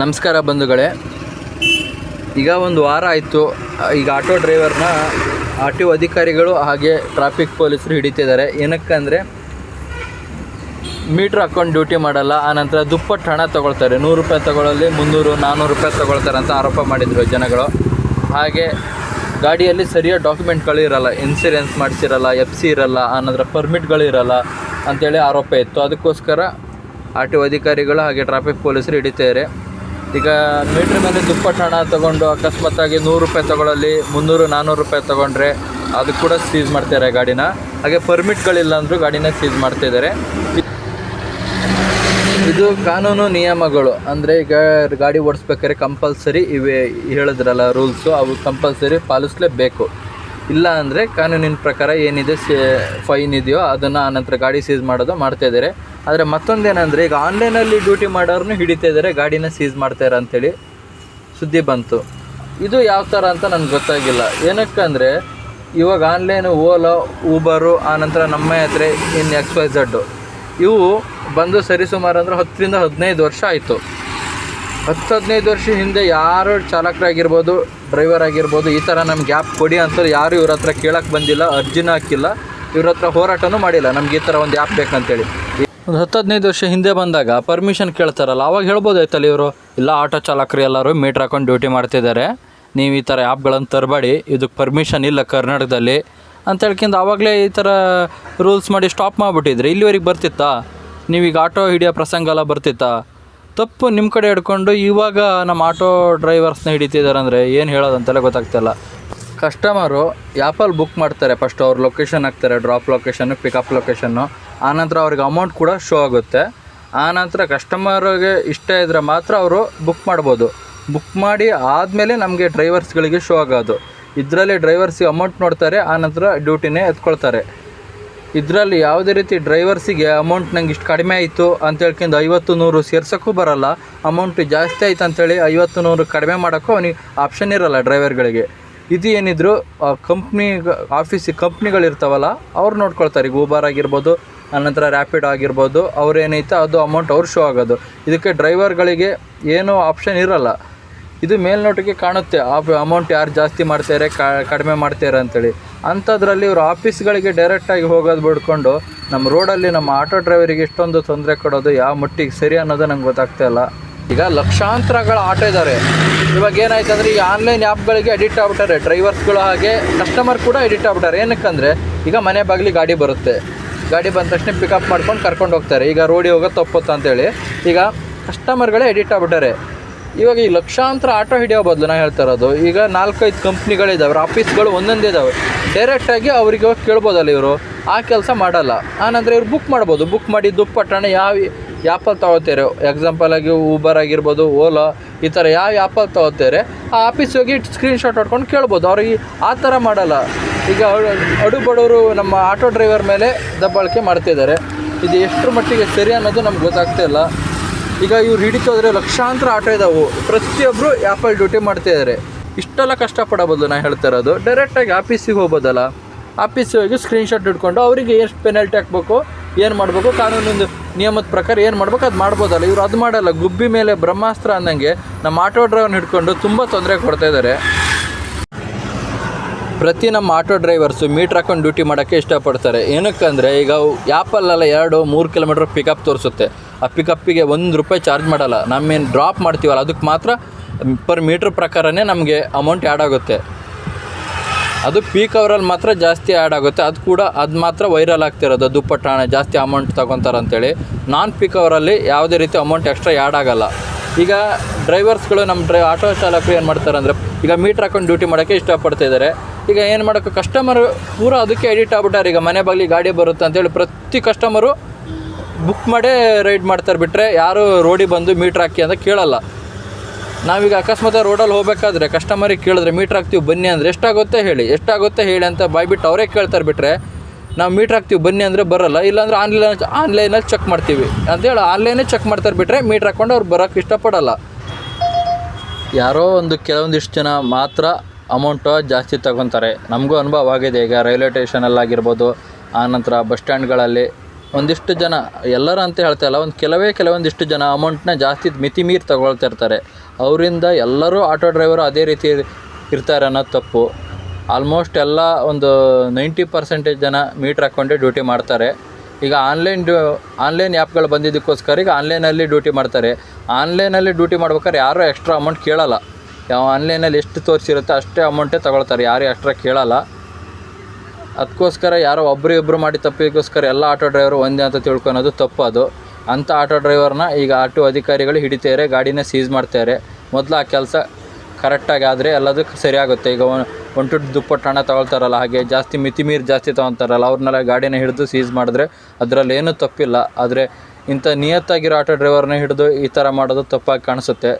ನಮಸ್ಕಾರ ಬಂಧುಗಳೇ. ಈಗ ಒಂದು ವಾರ ಆಯಿತು. ಈಗ ಆಟೋ ಡ್ರೈವರ್ನ ಆರ್ ಟಿ ಒ ಅಧಿಕಾರಿಗಳು ಹಾಗೆ ಟ್ರಾಫಿಕ್ ಪೊಲೀಸರು ಹಿಡಿತಿದ್ದಾರೆ. ಏನಕ್ಕಂದರೆ ಮೀಟ್ರ್ ಹಾಕ್ಕೊಂಡು ಡ್ಯೂಟಿ ಮಾಡಲ್ಲ. ಆನಂತರ ದುಪ್ಪಟ್ಟು ಹಣ ತೊಗೊಳ್ತಾರೆ. ನೂರು ರೂಪಾಯಿ ತೊಗೊಳ್ಳಲ್ಲಿ ಮುನ್ನೂರು ನಾನ್ನೂರು ರೂಪಾಯಿ ತೊಗೊಳ್ತಾರೆ ಅಂತ ಆರೋಪ ಮಾಡಿದರು ಜನಗಳು. ಹಾಗೆ ಗಾಡಿಯಲ್ಲಿ ಸರಿಯಾದ ಡಾಕ್ಯುಮೆಂಟ್ಗಳು ಇರಲ್ಲ. ಇನ್ಸೂರೆನ್ಸ್ ಮಾಡಿಸಿರಲ್ಲ, ಎಫ್ ಸಿ ಇರಲ್ಲ ಆನಂತರ ಪರ್ಮಿಟ್ಗಳು ಇರಲ್ಲ ಅಂತೇಳಿ ಆರೋಪ ಇತ್ತು. ಅದಕ್ಕೋಸ್ಕರ ಆರ್ ಟಿ ಒ ಅಧಿಕಾರಿಗಳು ಹಾಗೆ ಟ್ರಾಫಿಕ್ ಪೊಲೀಸರು ಹಿಡಿತಾರೆ ಈಗ ಮೀಟ್ರ್ ಮೇಲೆ ದುಪ್ಪಟ್ಟು ಹಣ ತೊಗೊಂಡು ಅಕಸ್ಮಾತ್ತಾಗಿ ನೂರು ರೂಪಾಯಿ ತೊಗೊಳ್ಳಲ್ಲಿ ಮುನ್ನೂರು ನಾನ್ನೂರು ರೂಪಾಯಿ ತೊಗೊಂಡ್ರೆ ಅದು ಕೂಡ ಸೀಸ್ ಮಾಡ್ತಾರೆ ಗಾಡಿನ. ಹಾಗೆ ಪರ್ಮಿಟ್ಗಳಿಲ್ಲ ಅಂದರೂ ಗಾಡಿನ ಸೀಸ್ ಮಾಡ್ತಿದ್ದಾರೆ ಇದು ಕಾನೂನು ನಿಯಮಗಳು. ಅಂದರೆ ಈಗ ಗಾಡಿ ಓಡಿಸ್ಬೇಕಾದ್ರೆ ಕಂಪಲ್ಸರಿ ಇವೆ, ಹೇಳಿದ್ರಲ್ಲ ರೂಲ್ಸು ಅವು ಕಂಪಲ್ಸರಿ ಪಾಲಿಸಲೇಬೇಕು. ಇಲ್ಲ ಅಂದರೆ ಕಾನೂನಿನ ಪ್ರಕಾರ ಏನಿದೆ, ಸೇ ಫೈನ್ ಇದೆಯೋ ಅದನ್ನು ಆನಂತರ ಗಾಡಿ ಸೀಸ್ ಮಾಡೋದು ಮಾಡ್ತಾ ಇದ್ದಾರೆ ಆದರೆ ಮತ್ತೊಂದೇನೆಂದರೆ, ಈಗ ಆನ್ಲೈನಲ್ಲಿ ಡ್ಯೂಟಿ ಮಾಡೋರನ್ನು ಹಿಡಿತಾ ಇದ್ದಾರೆ ಗಾಡಿನ ಸೀಸ್ ಮಾಡ್ತಾರೆ ಅಂಥೇಳಿ ಸುದ್ದಿ ಬಂತು. ಇದು ಯಾವ ಥರ ಅಂತ ನನಗೆ ಗೊತ್ತಾಗಿಲ್ಲ. ಏನಕ್ಕಂದರೆ, ಇವಾಗ ಆನ್ಲೈನು ಓಲೋ ಊಬರು ಆನಂತರ ನಮ್ಮ ಹತ್ರ ಇನ್ನು ಎಕ್ಸ್ ವೈ ಝಡ್ಡು ಇವು ಬಂದು ಸರಿಸುಮಾರು ಅಂದರೆ ಹತ್ತರಿಂದ ಹದಿನೈದು ವರ್ಷ ಆಯಿತು. ಹತ್ತು ಹದಿನೈದು ವರ್ಷ ಹಿಂದೆ ಯಾರು ಚಾಲಕರಾಗಿರ್ಬೋದು ಡ್ರೈವರ್ ಆಗಿರ್ಬೋದು, ಈ ಥರ ನಮ್ಗೆ ಗ್ಯಾಪ್ ಕೊಡಿ ಅಂತ ಯಾರು ಇವ್ರ ಹತ್ರ ಕೇಳಕ್ಕೆ ಬಂದಿಲ್ಲ, ಅರ್ಜಿನೂ ಹಾಕಿಲ್ಲ, ಇವ್ರ ಹತ್ರ ಹೋರಾಟನೂ ಮಾಡಿಲ್ಲ. ನಮ್ಗೆ ಈ ಥರ ಒಂದು ಆ್ಯಪ್ ಬೇಕಂತೇಳಿ. ಒಂದು ಹತ್ತು ಹದಿನೈದು ವರ್ಷ ಹಿಂದೆ ಬಂದಾಗ ಪರ್ಮಿಷನ್ ಕೇಳ್ತಾರಲ್ಲ, ಅವಾಗ ಹೇಳ್ಬೋದಾಯ್ತಲ್ಲ ಇವರು? ಇಲ್ಲ, ಆಟೋ ಚಾಲಕರು ಎಲ್ಲರೂ ಮೀಟ್ರ್ ಹಾಕೊಂಡು ಡ್ಯೂಟಿ ಮಾಡ್ತಿದ್ದಾರೆ. ನೀವು ಈ ಥರ ಆ್ಯಪ್ಗಳನ್ನು ತರಬೇಡಿ, ಇದಕ್ಕೆ ಪರ್ಮಿಷನ್ ಇಲ್ಲ ಕರ್ನಾಟಕದಲ್ಲಿ ಅಂತ ಹೇಳ್ಕೊಂಡು ಆವಾಗಲೇ ಈ ಥರ ರೂಲ್ಸ್ ಮಾಡಿ ಸ್ಟಾಪ್ ಮಾಡಿಬಿಟ್ಟಿದ್ರೆ. ಇಲ್ಲಿವರೆಗೆ ಬರ್ತಿತ್ತಾ? ನೀವೀಗ ಆಟೋ ಹಿಡಿಯೋ ಪ್ರಸಂಗ ಎಲ್ಲ ಬರ್ತಿತ್ತಾ? ತಪ್ಪು ನಿಮ್ಮ ಕಡೆ ಹಿಡ್ಕೊಂಡು ಇವಾಗ ನಮ್ಮ ಆಟೋ ಡ್ರೈವರ್ಸ್ನ ಹಿಡಿತಿದ್ದಾರೆ ಅಂದರೆ ಏನು ಹೇಳೋದಂತೆಲ್ಲ ಗೊತ್ತಾಗ್ತಿಲ್ಲ. ಕಸ್ಟಮರು ಆ್ಯಪಲ್ಲಿ ಬುಕ್ ಮಾಡ್ತಾರೆ ಫಸ್ಟ್ ಅವ್ರ ಲೊಕೇಶನ್ ಹಾಕ್ತಾರೆ ಡ್ರಾಪ್ ಲೊಕೇಶನ್ನು ಪಿಕಪ್ ಲೊಕೇಶನ್ನು ಆನಂತರ ಅವ್ರಿಗೆ ಅಮೌಂಟ್ ಕೂಡ ಶೋ ಆಗುತ್ತೆ. ಆನಂತರ ಕಸ್ಟಮರ್ಗೆ ಇಷ್ಟ ಇದ್ದರೆ ಮಾತ್ರ ಅವರು ಬುಕ್ ಮಾಡ್ಬೋದು. ಬುಕ್ ಮಾಡಿ ಆದಮೇಲೆ ನಮಗೆ ಡ್ರೈವರ್ಸ್ಗಳಿಗೆ ಶೋ ಆಗೋದು. ಇದರಲ್ಲಿ ಡ್ರೈವರ್ಸಿಗೆ ಅಮೌಂಟ್ ನೋಡ್ತಾರೆ, ಆನಂತರ ಡ್ಯೂಟಿನೇ ಎತ್ಕೊಳ್ತಾರೆ. ಇದರಲ್ಲಿ ಯಾವುದೇ ರೀತಿ ಡ್ರೈವರ್ಸಿಗೆ ಅಮೌಂಟ್ ನಂಗೆ ಇಷ್ಟು ಕಡಿಮೆ ಆಯಿತು ಅಂತ ಹೇಳ್ಕೊಂಡು ಐವತ್ತು ನೂರು ಸೇರ್ಸೋಕ್ಕೂ ಬರಲ್ಲ. ಅಮೌಂಟ್ ಜಾಸ್ತಿ ಆಯ್ತು ಅಂತೇಳಿ ಐವತ್ತು ನೂರು ಕಡಿಮೆ ಮಾಡೋಕ್ಕೂ ಅವನಿಗೆ ಆಪ್ಷನ್ ಇರಲ್ಲ ಡ್ರೈವರ್ಗಳಿಗೆ ಇದು ಏನಿದ್ರು ಕಂಪ್ನಿ ಆಫೀಸಿಗೆ ಕಂಪ್ನಿಗಳಿರ್ತಾವಲ್ಲ ಅವ್ರು ನೋಡ್ಕೊಳ್ತಾರೆ. ಈಗ ಊಬರ್ ಆಗಿರ್ಬೋದು ಅನಂತರ ರ್ಯಾಪಿಡ್ ಆಗಿರ್ಬೋದು ಅವ್ರು ಏನೈತೆ ಅದು ಅಮೌಂಟ್ ಅವ್ರು ಶೋ ಆಗೋದು. ಇದಕ್ಕೆ ಡ್ರೈವರ್ಗಳಿಗೆ ಏನೂ ಆಪ್ಷನ್ ಇರೋಲ್ಲ. ಇದು ಮೇಲ್ನೋಟಕ್ಕೆ ಕಾಣುತ್ತೆ, ಆ ಅಮೌಂಟ್ ಯಾರು ಜಾಸ್ತಿ ಮಾಡ್ತಾರೆ ಕಡಿಮೆ ಮಾಡ್ತಾರೆ ಅಂತೇಳಿ. ಅಂಥದ್ರಲ್ಲಿ ಇವರು ಆಫೀಸ್ಗಳಿಗೆ ಡೈರೆಕ್ಟಾಗಿ ಹೋಗೋದು ಬಿಡ್ಕೊಂಡು ನಮ್ಮ ರೋಡಲ್ಲಿ ನಮ್ಮ ಆಟೋ ಡ್ರೈವರಿಗೆ ಇಷ್ಟೊಂದು ತೊಂದರೆ ಕೊಡೋದು ಯಾವ ಮಟ್ಟಿಗೆ ಸರಿ ಅನ್ನೋದು ನಂಗೆ ಗೊತ್ತಾಗ್ತಾ ಇಲ್ಲ. ಈಗ ಲಕ್ಷಾಂತರಗಳ ಆಟೋ ಇದ್ದಾರೆ ಇವಾಗ ಏನಾಯ್ತು ಅಂದರೆ ಈ ಆನ್ಲೈನ್ ಆ್ಯಪ್ಗಳಿಗೆ ಅಡಿಕ್ಟ್ ಆಗ್ಬಿಟ್ಟಾರೆ. ಡ್ರೈವರ್ಸ್ಗಳು ಹಾಗೆ ಕಸ್ಟಮರ್ ಕೂಡ ಅಡಿಕ್ಟ್ ಆಗ್ಬಿಟ್ಟಾರೆ. ಏನಕ್ಕಂದರೆ, ಈಗ ಮನೆ ಬಾಗಿಲಿ ಗಾಡಿ ಬರುತ್ತೆ. ಗಾಡಿ ಬಂದ ತಕ್ಷಣ ಪಿಕಪ್ ಮಾಡ್ಕೊಂಡು ಕರ್ಕೊಂಡು ಹೋಗ್ತಾರೆ. ಈಗ ರೋಡಿಗೆ ಹೋಗೋದು ತಪ್ಪುತ್ತ ಅಂತೇಳಿ. ಈಗ ಕಸ್ಟಮರ್ಗಳೇ ಎಡಿಟ್ ಆಗ್ಬಿಟ್ಟಾರೆ. ಇವಾಗ ಈ ಲಕ್ಷಾಂತರ ಆಟೋ ಹಿಡಿಯೋ ಬದಲು ನಾ ಹೇಳ್ತಾ ಇರೋದು, ಈಗ ನಾಲ್ಕೈದು ಕಂಪ್ನಿಗಳಿದ್ದಾವೆ ಆಫೀಸ್ಗಳು ಒಂದೊಂದೇ ಇದ್ದಾವೆ ಡೈರೆಕ್ಟಾಗಿ ಅವ್ರಿಗೆ ಹೋಗಿ ಕೇಳ್ಬೋದಲ್ಲ ಇವರು, ಆ ಕೆಲಸ ಮಾಡಲ್ಲ. ಆನಂತರ ಇವ್ರು ಬುಕ್ ಮಾಡ್ಬೋದು. ಬುಕ್ ಮಾಡಿ ದುಪ್ಪಟ್ಟಣ ಯಾವ ಆ್ಯಪಲ್ಲಿ ತಗೋತಾರೆ ಎಕ್ಸಾಂಪಲ್ ಆಗಿ ಊಬರ್ ಆಗಿರ್ಬೋದು ಓಲಾ ಈ ಥರ ಯಾವ ಆ್ಯಪಲ್ಲಿ ತಗೋತಾರೆ ಆ ಆಫೀಸ್ ಹೋಗಿ ಸ್ಕ್ರೀನ್ಶಾಟ್ ಹೊಡ್ಕೊಂಡು ಕೇಳ್ಬೋದು. ಅವ್ರಿಗೆ ಆ ಥರ ಮಾಡಲ್ಲ. ಈಗ ಅಡು ಬಡವರು ನಮ್ಮ ಆಟೋ ಡ್ರೈವರ್ ಮೇಲೆ ದಬ್ಬಾಳಿಕೆ ಮಾಡ್ತಿದ್ದಾರೆ ಇದು ಎಷ್ಟರ ಮಟ್ಟಿಗೆ ಸರಿ ಅನ್ನೋದು ನಮ್ಗೆ ಗೊತ್ತಾಗ್ತಾ ಇಲ್ಲ. ಈಗ ಇವ್ರು ಹಿಡಿತೋದ್ರೆ ಲಕ್ಷಾಂತರ ಆಟೋ ಇದಾವೆ. ಪ್ರತಿಯೊಬ್ಬರು ಆ್ಯಪಲ್ ಡ್ಯೂಟಿ ಮಾಡ್ತಿದ್ದಾರೆ ಇಷ್ಟೆಲ್ಲ ಕಷ್ಟಪಡಬೋದು ನಾನು ಹೇಳ್ತಾ ಇರೋದು. ಡೈರೆಕ್ಟಾಗಿ ಆಫೀಸಿಗೆ ಹೋಗ್ಬೋದಲ್ಲ. ಆಫೀಸಿಗೆ ಹೋಗಿ ಸ್ಕ್ರೀನ್ಶಾಟ್ ಇಟ್ಕೊಂಡು ಅವರಿಗೆ ಎಷ್ಟು ಪೆನಾಲ್ಟಿ ಹಾಕ್ಬೇಕು, ಏನು ಮಾಡಬೇಕು, ಕಾನೂನಿಂದು ನಿಯಮದ ಪ್ರಕಾರ ಏನು ಮಾಡಬೇಕು ಅದು ಮಾಡ್ಬೋದಲ್ಲ. ಇವರು ಅದು ಮಾಡಲ್ಲ. ಗುಬ್ಬಿ ಮೇಲೆ ಬ್ರಹ್ಮಾಸ್ತ್ರ ಅಂದಂಗೆ ನಮ್ಮ ಆಟೋ ಡ್ರೈವರ್ನ ಹಿಡ್ಕೊಂಡು ತುಂಬ ತೊಂದರೆ ಕೊಡ್ತಾ ಇದ್ದಾರೆ. ಪ್ರತಿ ನಮ್ಮ ಆಟೋ ಡ್ರೈವರ್ಸು ಮೀಟ್ರ್ ಹಾಕೊಂಡು ಡ್ಯೂಟಿ ಮಾಡೋಕ್ಕೆ ಇಷ್ಟಪಡ್ತಾರೆ. ಏನಕ್ಕಂದರೆ ಈಗ ಆ್ಯಪಲ್ಲೆಲ್ಲ ಎರಡು, ಮೂರು ಕಿಲೋಮೀಟ್ರ್ ಪಿಕಪ್ ತೋರಿಸುತ್ತೆ. ಆ ಪಿಕಪ್ಪಿಗೆ ಒಂದು ರೂಪಾಯಿ ಚಾರ್ಜ್ ಮಾಡಲ್ಲ. ನಮ್ಮೇನು ಡ್ರಾಪ್ ಮಾಡ್ತೀವಲ್ಲ, ಅದಕ್ಕೆ ಮಾತ್ರ ಪರ್ ಮೀಟ್ರ್ ಪ್ರಕಾರನೇ ನಮಗೆ ಅಮೌಂಟ್ ಆ್ಯಡ್ ಆಗುತ್ತೆ. ಅದು ಪೀಕ್ ಅವರಲ್ಲಿ ಮಾತ್ರ ಜಾಸ್ತಿ ಆ್ಯಡ್ ಆಗುತ್ತೆ. ಅದು ಕೂಡ, ಅದು ಮಾತ್ರ ವೈರಲ್ ಆಗ್ತಿರೋದು ದುಪ್ಪಟ್ಟಾಣ, ಜಾಸ್ತಿ ಅಮೌಂಟ್ ತಗೊತಾರೆ ಅಂತೇಳಿ ನಾನ್ ಪೀಕ್ ಅವರಲ್ಲಿ ಯಾವುದೇ ರೀತಿ ಅಮೌಂಟ್ ಎಕ್ಸ್ಟ್ರಾ ಆ್ಯಡ್ ಆಗಲ್ಲ. ಈಗ ಡ್ರೈವರ್ಸ್ಗಳು ನಮ್ಮ ಡ್ರೈ, ಆಟೋ ಚಾಲಕರು ಏನು ಮಾಡ್ತಾರೆ ಅಂದರೆ ಈಗ ಮೀಟ್ರ್ ಹಾಕೊಂಡು ಡ್ಯೂಟಿ ಮಾಡೋಕ್ಕೆ ಇಷ್ಟಪಡ್ತಾ ಇದ್ದಾರೆ. ಈಗ ಏನು ಮಾಡೋಕ್ಕೆ ಕಸ್ಟಮರ್ ಪೂರ ಅದಕ್ಕೆ ಎಡಿಟ್ ಆಗ್ಬಿಟ್ಟಾರೆ. ಈಗ ಮನೆ ಬಾಗಿಲಿ ಗಾಡಿ ಬರುತ್ತೆ ಅಂತೇಳಿ ಪ್ರತಿ ಕಸ್ಟಮರು ಬುಕ್ ಮಾಡೇ ರೈಡ್ ಮಾಡ್ತಾರೆ ಬಿಟ್ಟರೆ ಯಾರು ರೋಡಿಗೆ ಬಂದು ಮೀಟ್ರ್ ಹಾಕಿ ಅಂತ ಕೇಳಲ್ಲ. ನಾವೀಗ ಅಕಸ್ಮಾತ್ ರೋಡಲ್ಲಿ ಹೋಗಬೇಕಾದ್ರೆ ಕಸ್ಟಮರಿಗೆ ಕೇಳಿದ್ರೆ ಮೀಟ್ರ್ ಹಾಕ್ತೀವಿ, ಬನ್ನಿ ಅಂದರೆ ಎಷ್ಟಾಗುತ್ತೆ ಹೇಳಿ ಎಷ್ಟಾಗುತ್ತೆ ಹೇಳಿ ಅಂತ ಬಾಯ್ಬಿಟ್ಟು ಅವರೇ ಕೇಳ್ತಾರೆ ಬಿಟ್ಟರೆ ನಾವು ಮೀಟ್ರ್ ಹಾಕ್ತೀವಿ, ಬನ್ನಿ ಅಂದರೆ ಬರೋಲ್ಲ, ಇಲ್ಲಾಂದ್ರೆ ಆನ್ಲೈನ್ ಆನ್ಲೈನಲ್ಲಿ ಚೆಕ್ ಮಾಡ್ತೀವಿ ಅಂತೇಳಿ ಆನ್ಲೈನೇ ಚೆಕ್ ಮಾಡ್ತಾರೆ ಬಿಟ್ಟರೆ ಮೀಟ್ರ್ ಹಾಕ್ಕೊಂಡು ಅವ್ರು ಬರೋಕ್ಕೆ ಇಷ್ಟಪಡಲ್ಲ. ಯಾರೋ ಒಂದು ಕೆಲವೊಂದಿಷ್ಟು ಜನ ಮಾತ್ರ ಅಮೌಂಟು ಜಾಸ್ತಿ ತಗೊತಾರೆ. ನಮಗೂ ಅನುಭವ ಆಗಿದೆ. ಈಗ ರೈಲ್ವೆ ಸ್ಟೇಷನಲ್ಲಾಗಿರ್ಬೋದು ಆನಂತರ ಬಸ್ ಸ್ಟ್ಯಾಂಡ್ಗಳಲ್ಲಿ ಒಂದಿಷ್ಟು ಜನ, ಎಲ್ಲರೂ ಅಂತ ಹೇಳ್ತಾ ಇಲ್ಲ, ಒಂದು ಕೆಲವೇ ಕೆಲವೊಂದಿಷ್ಟು ಜನ ಅಮೌಂಟ್ನ ಜಾಸ್ತಿ ಮಿತಿ ಮೀರಿ ತಗೊಳ್ತಾ ಇರ್ತಾರೆ. ಅವರಿಂದ ಎಲ್ಲರೂ ಆಟೋ ಡ್ರೈವರು ಅದೇ ರೀತಿ ಇರ್ತಾರೆ ಅನ್ನೋದು ತಪ್ಪು. ಆಲ್ಮೋಸ್ಟ್ ಎಲ್ಲ ಒಂದು ನೈಂಟಿ ಪರ್ಸೆಂಟೇಜ್ ಜನ ಮೀಟ್ರ್ ಹಾಕ್ಕೊಂಡೇ ಡ್ಯೂಟಿ ಮಾಡ್ತಾರೆ. ಈಗ ಆನ್ಲೈನ್ ಡ್ಯೂ, ಆನ್ಲೈನ್ ಆ್ಯಪ್ಗಳು ಬಂದಿದ್ದಕ್ಕೋಸ್ಕರ ಈಗ ಆನ್ಲೈನಲ್ಲಿ ಡ್ಯೂಟಿ ಮಾಡ್ತಾರೆ. ಆನ್ಲೈನಲ್ಲಿ ಡ್ಯೂಟಿ ಮಾಡ್ಬೇಕಾದ್ರೆ ಯಾರೂ ಎಕ್ಸ್ಟ್ರಾ ಅಮೌಂಟ್ ಕೇಳಲ್ಲ. ಆನ್ಲೈನಲ್ಲಿ ಎಷ್ಟು ತೋರಿಸಿರುತ್ತೆ ಅಷ್ಟೇ ಅಮೌಂಟೇ ತಗೊಳ್ತಾರೆ. ಯಾರೂ ಅಷ್ಟರ ಕೇಳಲ್ಲ. ಅದಕ್ಕೋಸ್ಕರ ಯಾರೋ ಒಬ್ಬರು ಇಬ್ಬರು ಮಾಡಿ ತಪ್ಪಿಗೋಸ್ಕರ ಎಲ್ಲ ಆಟೋ ಡ್ರೈವರು ಒಂದೇ ಅಂತ ತಿಳ್ಕೊಳೋದು ತಪ್ಪದು ಅಂಥ ಆಟೋ ಡ್ರೈವರ್ನ ಈಗ ಆಟೋ ಅಧಿಕಾರಿಗಳು ಹಿಡಿತಾರೆ, ಗಾಡಿನ ಸೀಸ್ ಮಾಡ್ತಾರೆ. ಮೊದಲು ಆ ಕೆಲಸ ಕರೆಕ್ಟಾಗಿ ಆದರೆ ಎಲ್ಲದಕ್ಕೂ ಸರಿಯಾಗುತ್ತೆ. ಈಗ ಒಂಟು ದುಪ್ಪಟ್ಟು ಹಣ ತಗೊಳ್ತಾರಲ್ಲ, ಹಾಗೆ ಜಾಸ್ತಿ ಮಿತಿ ಮೀರಿ ಜಾಸ್ತಿ ತೊಗೊತಾರಲ್ಲ ಅವ್ರನ್ನೆಲ್ಲ ಗಾಡಿನ ಹಿಡಿದು ಸೀಸ್ ಮಾಡಿದ್ರೆ ಅದರಲ್ಲಿ ಏನೂ ತಪ್ಪಿಲ್ಲ. ಆದರೆ ಇಂಥ ನಿಯತ್ತಾಗಿರೋ ಆಟೋ ಡ್ರೈವರ್ನ ಹಿಡಿದು ಈ ಥರ ಮಾಡೋದು ತಪ್ಪಾಗಿ ಕಾಣಿಸುತ್ತೆ.